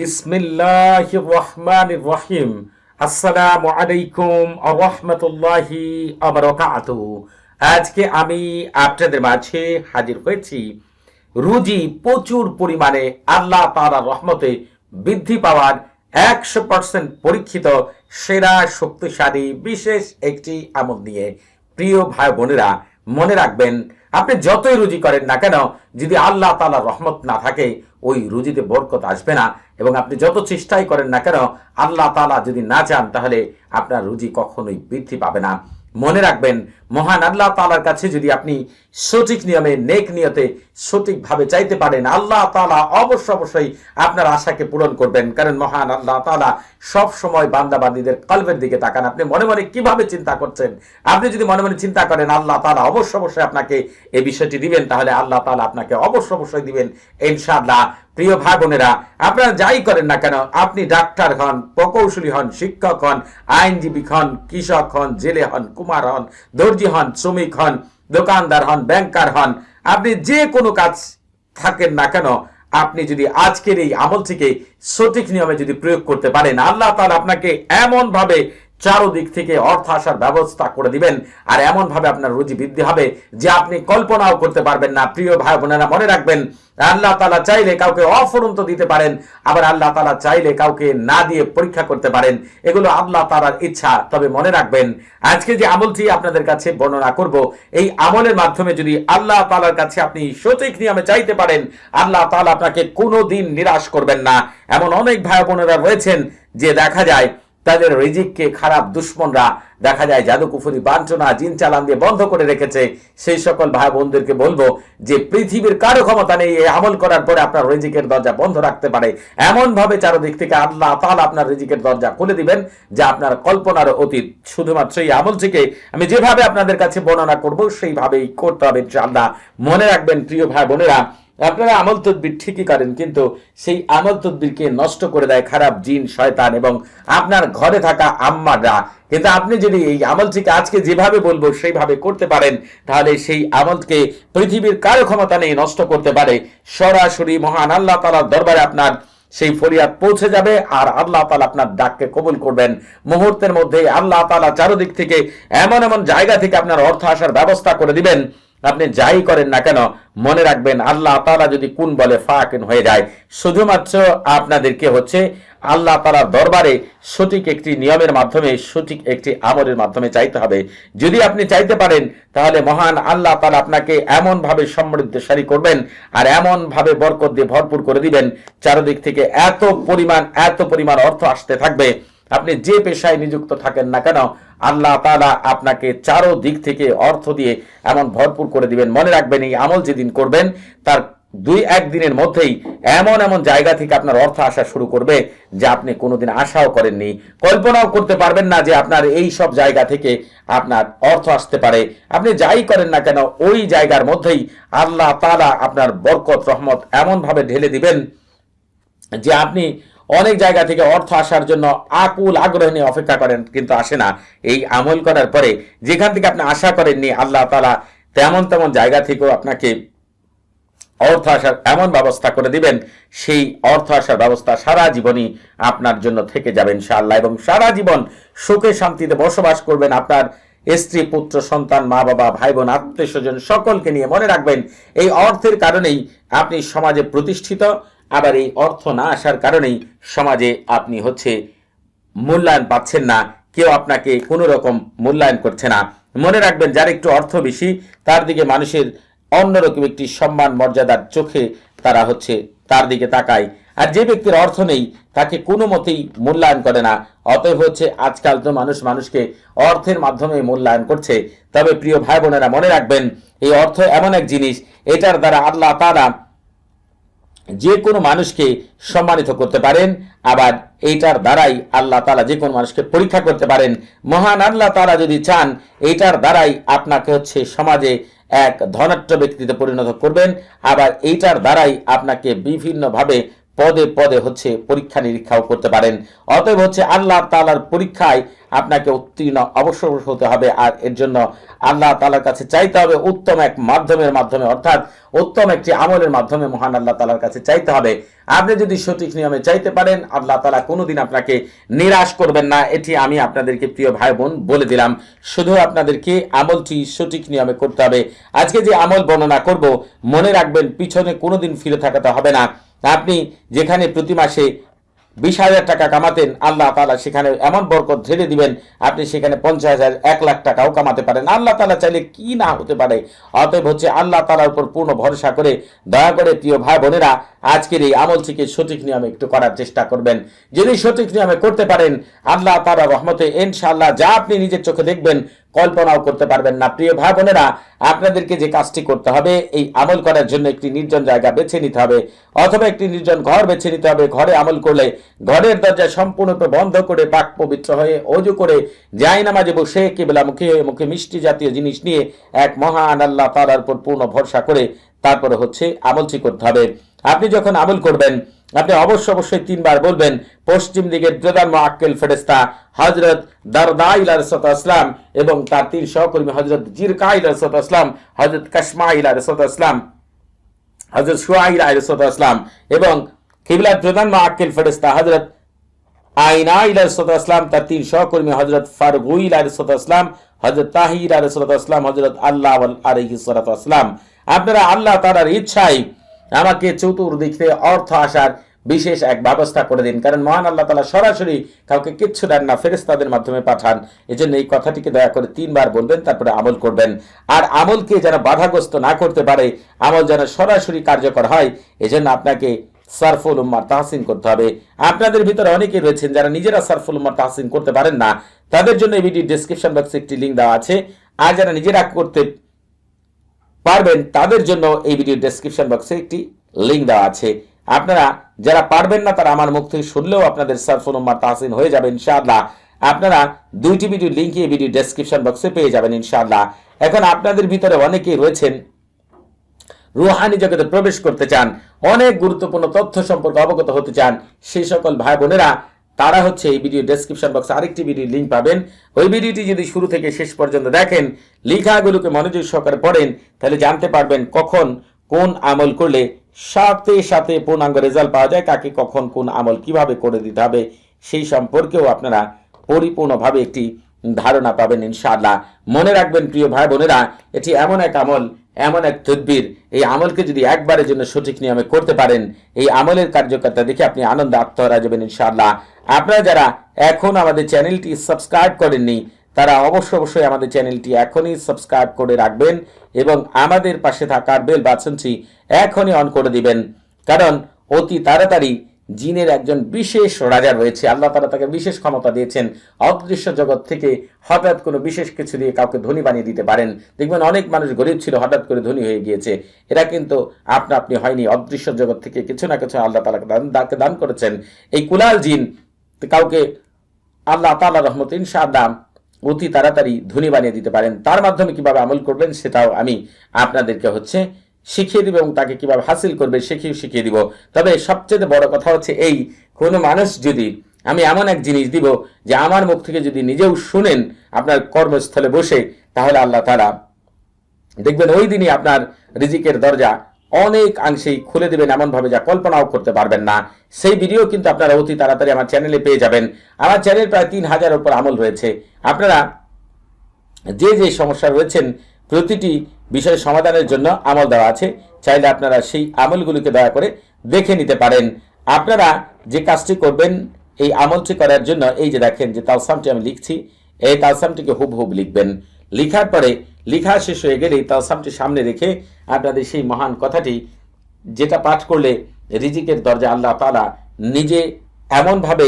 বিসমিল্লাহ রহমান রহিম। আসসালামু আলাইকুম রহমতুল্লাহি আবরকাত আজকে আমি আপনাদের মাঝে হাজির হয়েছি। রুজি প্রচুর পরিমাণে আল্লাহ তাআলা রহমতে বৃদ্ধি পাওয়ার একশো পার্সেন্ট পরীক্ষিত, সেরা, শক্তিশালী, বিশেষ একটি আমল নিয়ে প্রিয় ভাই বোনেরা মনে রাখবেন আপনি যতই রুজি করেন না কেন, যদি আল্লাহ তালা রহমত না থাকে, ওই রুজিতে বরকত আসবে না। এবং আপনি যত চেষ্টাই করেন না কেন, আল্লাহ তালা যদি না চান, তাহলে আপনার রুজি কখনোই বৃদ্ধি পাবে না। মনে রাখবেন, মহান আল্লাহ তালার কাছে যদি আপনি সঠিক নিয়মে, নেক নিয়তে সঠিকভাবে চাইতে পারেন, আল্লাহ তালা অবশ্য অবশ্যই আপনার আশাকে পূরণ করবেন। কারণ মহান আল্লাহ তালা সব সময় বান্দাবাদীদের কলবের দিকে তাকান। আপনি মনে মনে কীভাবে চিন্তা করছেন? আপনি যদি মনে মনে চিন্তা করেন, আল্লাহ তালা অবশ্য অবশ্যই আপনাকে এই বিষয়টি দিবেন, তাহলে আল্লাহ তালা আপনাকে অবশ্য অবশ্যই দিবেন, ইনশাআল্লাহ। প্রিয় ভাই বোনেরা আপনারা যাই করেন না কেন, আপনি ডাক্তার হন, প্রকৌশলী হন, শিক্ষক হন, আইনজীবী হন, কৃষক হন, জেলে হন, কুমার হন, দর্জি হন, শ্রমিক হন, দোকানদার হন, ব্যাংকার হন, আপনি যে কোনো কাজ থাকেন না কেন, আপনি যদি আজকের এই আমল থেকে সঠিক নিয়মে যদি প্রয়োগ করতে পারেন, আল্লাহ তাআলা আপনাকে এমন ভাবে চারোদিক থেকে অর্থ আসার ব্যবস্থা করে দিবেন। আর এমন ভাবে আপনার রুজি বৃদ্ধি হবে যে আপনি কল্পনাও করতে পারবেন না। প্রিয় ভাই বোনেরা, মনে রাখবেন, আল্লাহ তালা চাইলে কাউকে অফুরন্ত দিতে পারেন, আবার আল্লাহ তালা চাইলে কাউকে না দিয়ে পরীক্ষা করতে পারেন। এগুলো আল্লাহ তালার ইচ্ছা। তবে মনে রাখবেন, আজকে যে আমলটি আপনাদের কাছে বর্ণনা করব, এই আমলের মাধ্যমে যদি আল্লাহ তালার কাছে আপনি সঠিক নিয়মে চাইতে পারেন, আল্লাহ তালা আপনাকে কোনো দিন নিরাশ করবেন না। এমন অনেক ভাই বোনেরা রয়েছেন যে দেখা যায় তাদের রিজিককে খারাপ দুশ্মনরা, দেখা যায় জাদুকুফুরি বাঞ্ছনা, জিন চালান দিয়ে বন্ধ করে রেখেছে। সেই সকল ভাই বোনদেরকে বলব যে পৃথিবীর কারও ক্ষমতা নেই, এই আমল করার পরে আপনার রিজিকের দরজা বন্ধ রাখতে পারে। এমন ভাবে চারদিক থেকে আল্লাহ তাআলা আপনার রিজিকের দরজা খুলে দিবেন, যা আপনার কল্পনার অতীত। শুধুমাত্র এই আমল থেকে আমি যেভাবে আপনাদের কাছে বর্ণনা করব, সেইভাবেই করতে হবে আল্লাহ মনে রাখবেন, প্রিয় ভাই বোনেরা আপনারা আমল তদ্বির ঠিকই করেন, কিন্তু সেই আমল তদ্বিরকে নষ্ট করে দেয় খারাপ জিন, শয়তান এবং আপনার ঘরে থাকা আম্মারা। কিন্তু আপনি যদি এই আমলটিকে আজকে যেভাবে বলব সেইভাবে করতে পারেন, তাহলে সেই আমলকে পৃথিবীর কারও ক্ষমতা নেই নষ্ট করতে পারে। সরাসরি মহান আল্লাহ তালার দরবারে আপনার সেই ফরিয়াদ পৌঁছে যাবে আর আল্লাহ তালা আপনার ডাককে কবুল করবেন। মুহূর্তের মধ্যে আল্লাহ তালা চারোদিক থেকে এমন এমন জায়গা থেকে আপনার অর্থ আসার ব্যবস্থা করে দিবেন। আপনি যাই করেন না কেন, মনে রাখবেন আল্লাহ তালা যদি কোন বলে ফাকিন হয়ে যায়। শুধুমাত্র আপনাদেরকে হচ্ছে আল্লাহ তালার দরবারে সঠিক একটি নিয়মের মাধ্যমে, সঠিক একটি আমলের মাধ্যমে চাইতে হবে। যদি আপনি চাইতে পারেন, তাহলে মহান আল্লাহ তালা আপনাকে এমনভাবে সমৃদ্ধশালী করবেন আর এমনভাবে বরকত দিয়ে ভরপুর করে দিবেন। চারদিক থেকে এত পরিমাণ এত পরিমাণ অর্থ আসতে থাকবে। আপনি যে পেশায় নিযুক্ত থাকেন না কেন, আল্লাহ তালা আপনাকে চারো দিক থেকে অর্থ দিয়ে এমন ভরপুর করে দিবেন। মনে রাখবেন, এই আমল যেদিন করবেন, তার দুই একদিনের মধ্যেই এমন এমন জায়গা থেকে আপনার অর্থ আসা শুরু করবে যে আপনি কোনোদিন আশাও করেননি। কল্পনাও করতে পারবেন না যে আপনার এই সব জায়গা থেকে আপনার অর্থ আসতে পারে। আপনি যাই করেন না কেন, ওই জায়গার মধ্যেই আল্লাহ তালা আপনার বরকত, রহমত এমনভাবে ঢেলে দিবেন যে আপনি অনেক জায়গা থেকে অর্থ আসার জন্য আকুল আগ্রহ নিয়ে অপেক্ষা করেন, কিন্তু আসে না। এই আমল করার পরে যেখান থেকে আপনি আশা করেননি, আল্লাহ তালা তেমন তেমন জায়গা থেকেও আপনাকে অর্থ আসার এমন ব্যবস্থা করে দিবেন, সেই অর্থ আসার ব্যবস্থা সারা জীবনই আপনার জন্য থেকে যাবেন ইনশাআল্লাহ। এবং সারা জীবন সুখে শান্তিতে বসবাস করবেন আপনার স্ত্রী, পুত্র, সন্তান, মা বাবা, ভাই বোন, আত্মীয় স্বজন সকলকে নিয়ে মনে রাখবেন, এই অর্থের কারণেই আপনি সমাজে প্রতিষ্ঠিত আবার এই অর্থ না আসার কারণেই সমাজে আপনি হচ্ছে মূল্যায়ন পাচ্ছেন না, কেউ আপনাকে কোনো রকম মূল্যায়ন করছে না। মনে রাখবেন, যার একটু অর্থ বেশি, তার দিকে মানুষের অন্যরকম একটি সম্মান, মর্যাদার চোখে তারা হচ্ছে তার দিকে তাকায়। আর যে ব্যক্তির অর্থ নেই, তাকে কোনো মতেই মূল্যায়ন করে না। অতএব হচ্ছে আজকাল তো মানুষ মানুষকে অর্থের মাধ্যমে মূল্যায়ন করছে। তবে প্রিয় ভাই বোনেরা, মনে রাখবেন, এই অর্থ এমন এক জিনিস, এটার দ্বারা আল্লাহ তারা যে কোনো মানুষকে সম্মানিত করতে পারেন, আবার এইটার দ্বারাই আল্লাহ তালা যে কোনো মানুষকে পরীক্ষা করতে পারেন। মহান আল্লাহ তালা যদি চান, এইটার দ্বারাই আপনাকে হচ্ছে সমাজে এক ধনাঢ্য ব্যক্তিতে পরিণত করবেন, আবার এইটার দ্বারাই আপনাকে বিভিন্নভাবে পদে পদে হচ্ছে পরীক্ষা নিরীক্ষাও করতে পারেন। অতএব হচ্ছে আল্লাহ তালার পরীক্ষায় আপনাকে উত্তীর্ণ অবশ্য হতে হবে। আর এর জন্য আল্লাহ তালার কাছে চাইতে হবে উত্তম এক মাধ্যমের মাধ্যমে, অর্থাৎ উত্তম একটি আমলের মাধ্যমে মহান আল্লাহ তালার কাছে চাইতে হবে। আপনি যদি সঠিক নিয়মে চাইতে পারেন, আল্লাহ তালা কোনোদিন আপনাকে নিরাশ করবেন না। এটি আমি আপনাদেরকে প্রিয় ভাই বোন বলে দিলাম। শুধু আপনাদেরকে আমলটি সঠিক নিয়মে করতে হবে। আজকে যে আমল বর্ণনা করব, মনে রাখবেন, পিছনে কোনোদিন ফিরে থাকাতে হবে না। আপনি যেখানে প্রতি মাসে বিশ হাজার টাকা কামাতেন, আল্লাহ তালা সেখানে এমন বরকত ঢেলে দিবেন, আপনি সেখানে পঞ্চাশ হাজার, এক লাখ টাকাও কামাতে পারেন। আল্লাহ তালা চাইলে কি না হতে পারে? অতএব হচ্ছে আল্লাহ তালার উপর পূর্ণ ভরসা করে, দয়া করে প্রিয় ভাই বোনেরা আজকের এই আমল থেকে সঠিক নিয়মে একটু করার চেষ্টা করবেন। যদি সঠিক নিয়মে করতে পারেন, আল্লাহ তালা রহমতে ইনশাআল্লাহ যা আপনি নিজের চোখে দেখবেন, কল্পনাও করতে পারবেন না। প্রিয় ভাই বোনেরা, আপনাদেরকে যে কাজটি করতে হবে, এই আমল করার জন্য একটি নির্জন জায়গা বেছে নিতে হবে। অথবা একটি নির্জন ঘর বেছে নিতে হবে। ঘরে আমল করলে ঘরের দরজা সম্পূর্ণরূপে বন্ধ করে, পাক পবিত্র হয়ে অজু করে যাই নামাজে বসে কেবলা মুখে মুখে মিষ্টি জাতীয় জিনিস নিয়ে এক মহান আল্লাহ তালার উপর পূর্ণ ভরসা করে তারপরে হচ্ছে আমলটি করতে হবে। আপনি যখন আমল করবেন, আপনি অবশ্য অবশ্যই তিনবার বলবেন, পশ্চিম দিকের প্রধান আক্কেল ফেরেস্তা হজরত দারদা ইলারসত আসলাম এবং তার তিন সহকর্মী হজরত জিরকা ইলারসত আসলাম হজরত কাশমা ইলারসত আসলাম হজরত সুয়াইল আলসত আসলাম এবং কিবলার প্রধান মা ফেরেস্তা হজরত আইনা ইলারসত আসলাম তার তিন সহকর্মী হজরত ফারগুইল আলসত আসলাম হজরত তাহির আলসত আসলাম হজরত আল্লাহ আলহিসত আসলাম আপনারা আল্লাহ তালার ইচ্ছায় আমাকে চতুর্দিক থেকে অর্থ আসার বিশেষ এক ব্যবস্থা করে দিন। কারণ মহান আল্লাহ তালা সরাসরি কাউকে কিচ্ছু দেন না ফেরেস্তাদের মাধ্যমে পাঠান। এজন্য এই কথাটিকে দয়া করে তিনবার বলবেন, তারপরে আমল করবেন। আর আমলকে যেন বাধাগ্রস্ত না করতে পারে, আমল যেন সরাসরি কার্যকর হয়, এজন্য আপনাকে সারফুল উম্মার তাহসিন করতে হবে। আপনাদের ভিতরে অনেকে রয়েছেন যারা নিজেরা সারফুল উম্মার তাহসিন করতে পারেন না। তাদের জন্য এই ভিডিও ডিসক্রিপশন বক্সে একটি লিঙ্ক দেওয়া আছে। আর যারা নিজেরা করতে পারবেন তাদের জন্য এই ভিডিও ডেসক্রিপশন বক্সে একটি লিঙ্ক দেওয়া আছে। আপনারা যারা পারবেন না, তারা আমার মুখ থেকে শুনলেও আপনাদের সারফোন নম্বর তাহসিন হয়ে যাবে ইনশাআল্লাহ। আপনারা দুইটি ভিডিও লিঙ্ক এই ভিডিও ডেসক্রিপশন বক্সে পেয়ে যাবেন ইনশাআল্লাহ। এখন আপনাদের ভিতরে অনেকেই রয়েছেন, রুহানি জগতে প্রবেশ করতে চান, অনেক গুরুত্বপূর্ণ তথ্য সম্পর্কে অবগত হতে চান। সেই সকল ভাই বোনেরা তারা হচ্ছে এই ভিডিও ডেসক্রিপশন বক্সে আরেকটি ভিডিও লিঙ্ক পাবেন। ওই ভিডিওটি যদি শুরু থেকে শেষ পর্যন্ত দেখেন, লেখাগুলোকে মনোযোগ সহকারে পড়েন, তাহলে জানতে পারবেন কখন কোন আমল করলে সাথে সাথে পূর্ণাঙ্গ রেজাল্ট পাওয়া যায়, কাকে কখন কোন আমল কীভাবে করে দিতে হবে, সেই সম্পর্কেও আপনারা পরিপূর্ণভাবে একটি ধারণা পাবেন ইনশাআল্লাহ। মনে রাখবেন প্রিয় ভাই বোনেরা এটি এমন এক আমল এমন এক তদ্বির, এই আমলকে যদি একবারের জন্য সঠিক নিয়মে করতে পারেন, এই আমলের কার্যকর্তা দেখে আপনি আনন্দ আত্মহারা যাবেন ইনশাআল্লাহ। আপনারা যারা এখন আমাদের চ্যানেলটি সাবস্ক্রাইব করেননি, তারা অবশ্য অবশ্যই আমাদের চ্যানেলটি এখনই সাবস্ক্রাইব করে রাখবেন এবং আমাদের পাশে থাকার বেল বাটনটি এখনই অন করে দিবেন। কারণ অতি তাড়াতাড়ি জিনের একজন বিশেষ রাজা রয়েছে। আল্লাহ তারা তাকে বিশেষ ক্ষমতা দিয়েছেন। অদৃশ্য জগৎ থেকে হঠাৎ কোনো বিশেষ কিছু দিয়ে কাউকে ধনী বানিয়ে দিতে পারেন। দেখবেন অনেক মানুষ গরিব ছিল, হঠাৎ করে ধনী হয়ে গিয়েছে। এরা কিন্তু আপনা আপনি হয়নি। অদৃশ্য জগৎ থেকে কিছু না কিছু আল্লাহ তালাকে দান তাকে দান করেছেন। এই কুলাল জিন কাউকে আল্লাহ তালা রহমত ইনশাআল্লাহ অতি তাড়াতাড়ি ধনী বানিয়ে দিতে পারেন। তার মাধ্যমে কীভাবে আমল করবেন সেটাও আমি আপনাদেরকে হচ্ছে শিখিয়ে দিব এবং তাকে কীভাবে হাসিল করবে শিখিয়ে শিখিয়ে দিব। তবে সবচেয়ে বড় কথা হচ্ছে এই, কোনো মানুষ যদি আমি এমন এক জিনিস দিব যে আমার মুখ থেকে যদি নিজেও শুনেন আপনার কর্মস্থলে বসে, তাহলে আল্লাহ তারা দেখবেন ওই দিনই আপনার রিজিকের দরজা অনেক অংশেই খুলে দেবেন, এমনভাবে যা কল্পনাও করতে পারবেন না। সেই ভিডিও কিন্তু আপনারা অতি তাড়াতাড়ি আমার চ্যানেলে পেয়ে যাবেন। আমার চ্যানেল প্রায় তিন হাজার উপর আমল রয়েছে আপনারা যে যে সমস্যা রয়েছেন প্রতিটি বিষয় সমাধানের জন্য আমল দেওয়া আছে। চাইলে আপনারা সেই আমলগুলিকে দয়া করে দেখে নিতে পারেন। আপনারা যে কাজটি করবেন, এই আমলটি করার জন্য এই যে দেখেন যে তালসামটি আমি লিখছি, এই তালসামটিকে হুব হুব লিখবেন। লিখার পরে লিখা শেষ হয়ে গেলেই তালসামটি সামনে রেখে আপনাদের সেই মহান কথাটি, যেটা পাঠ করলে রিজিকের দরজা আল্লাহ তালা নিজে এমনভাবে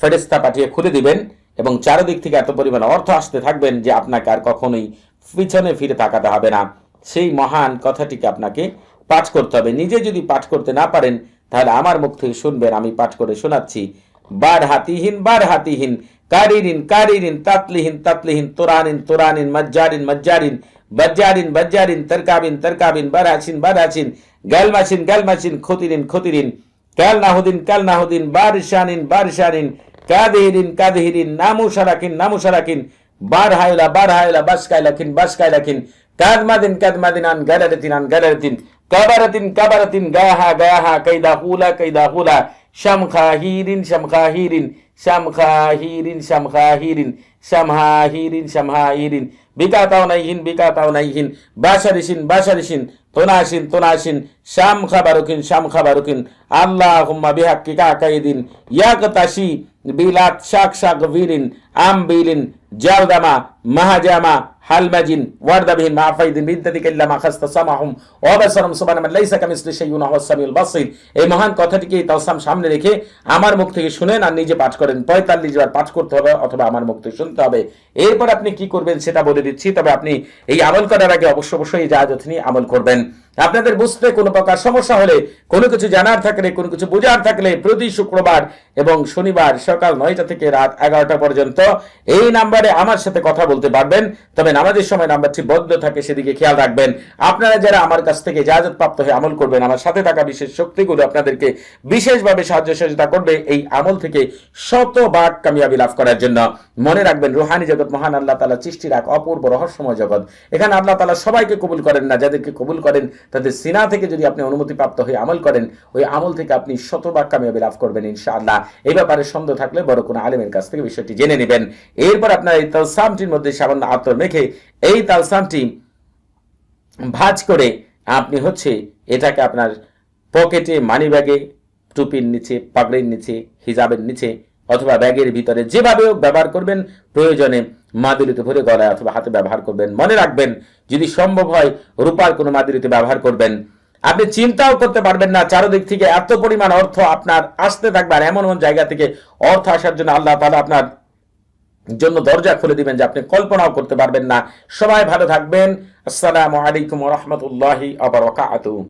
ফেরেস্তা পাঠিয়ে খুলে দিবেন এবং চারদিক থেকে এত পরিমাণ অর্থ আসতে থাকবেন যে আপনাকে আর কখনোই পিছনে ফিরে তাকাতে হবে না। সেই মহান কথাটিকে আপনাকে পাঠ করতে হবে। নিজে যদি পাঠ করতে না পারেন, তাহলে আমার মুখ থেকে শুনবেন, আমি পাঠ করে শোনাচ্ছি। বার হাতিহীন বার হাতিহীন কারিরিন কারিরিন, তাতলিহীন তাতলিহীন, তোরানিন তোরানিন, মজ্জারিন মজ্জারিন, বজ্জারিন বজ্জারিন, তরকাবিন তরকাবিন বারাচিন বারাচিন গালমাচিন গালমাচিন খতিরিন খতিরিন কাল নাহুদিন কাল নাহুদিন বারিশানিন বারিশানিন, কাদেহিরিন কাদেহিরিন নামুসারাকিন নামুসারাকিন বার হাইলা বার হাইলা বাসকাইলাকিন বাসকাইলাকিন কাদমাদিন কাদমাদিন আন গালারাতিন আন গালারাতিন কাবারাতিন কাবারাতিন গাহা গাহা কাইদা হুলা কাইদা হুলা শামখাহিরিন শামখাহিরিন শামখাহিরিন শামখাহিরিন শামহাহিরিন শামহাহিরিন বিকাতাও নাইহিন বিকাতাও নাইহিন বাসারিসিন বাসারিসিন তোনাসিন তোনাসিন শ্যাম খাবারুকিন শ্যাম খাবারুকিন আল্লাহ হুম্মা বিহাক কিকা কাইদিন ইয়াক তাসি বিলাত শাক শাক ভিরিন আম বিলিন জালদামা মাহাজামা হালমাজিন ওয়ার্দাবিহীন মাফাইদিন বিদ্যাদিক ইল্লা মা খাস্তা সামাহুম ওয়াবাসারুম সুবহানাল্লাহ মান লাইসা কামিসলি শাইউন ওয়া হুয়াস সামিউল বাসির। এই মহান কথাটিকে তাওসাম সামনে রেখে আমার মুখ থেকে শুনেন আর নিজে পাঠ করেন। 45 বার পাঠ করতে হবে, অথবা আমার মুখ থেকে শুনতে হবে। এরপর আপনি কি করবেন সেটা বলে দিচ্ছি, তবে আপনি এই আমল করার আগে অবশ্য অবশ্যই এই জাহাজত আমল করবেন। আপনাদের বুঝতে কোনো প্রকার সমস্যা হলে, কোনো কিছু জানার থাকলে, কোনো কিছু বোঝার থাকলে প্রতি শুক্রবার এবং শনিবার সকাল নয়টা থেকে রাত এগারোটা পর্যন্ত এই নাম্বারে আমার সাথে কথা বলতে পারবেন। তবে নামাজের সময় নাম্বারটি বদ্ধ থাকে, সেদিকে খেয়াল রাখবেন। আপনারা যারা আমার কাছ থেকে জাহাজত প্রাপ্ত হয়ে আমল করবেন, আমার সাথে থাকা বিশেষ শক্তিগুলো আপনাদেরকে বিশেষভাবে সাহায্য সহযোগিতা করবে এই আমল থেকে শতভাগ কামিয়াবি লাভ করার জন্য। মনে রাখবেন, রুহানি জগৎ মহান আল্লাহ তালা সৃষ্টির এক অপূর্ব রহস্যময় জগৎ। এখানে আল্লাহ তালা সবাইকে কবুল করেন না, যাদেরকে কবুল করেন তাদের সিনা থেকে যদি আপনি অনুমতি প্রাপ্ত হয়ে আমল করেন, ওই আমল থেকে আপনি শতভাগ কামিয়াবি লাভ করবেন ইনশাআল্লাহ। এই ব্যাপারে সন্দেহ থাকলে বড় কোনো আলেমের কাছ থেকে বিষয়টি জেনে নেবেন। এরপর আপনার এই তালসামটির মধ্যে সামান্য আতর মেখে এই তালসামটি ভাজ করে আপনি হচ্ছে এটাকে আপনার পকেটে মানি ব্যাগে টুপির নিচে, পাগড়ির নিচে, হিজাবের নিচে অথবা ব্যাগের ভিতরে যেভাবে হোক ব্যবহার করবেন, প্রয়োজনে মাদুরিতে ভরে গলায় অথবা হাতে ব্যবহার করবেন। মনে রাখবেন, যদি সম্ভব হয়, রূপার কোনো মাদুরিতে ব্যবহার করবেন। আপনি চিন্তাও করতে পারবেন না, চারদিক থেকে এত পরিমাণ অর্থ আপনার আসতে থাকবে, আর এমন এমন জায়গা থেকে অর্থ আসার জন্য আল্লাহ তালা আপনার জন্য দরজা খুলে দিবেন যে আপনি কল্পনাও করতে পারবেন না। সবাই ভালো থাকবেন। আসসালামু আলাইকুম রহমতুল্লাহি আবরকাত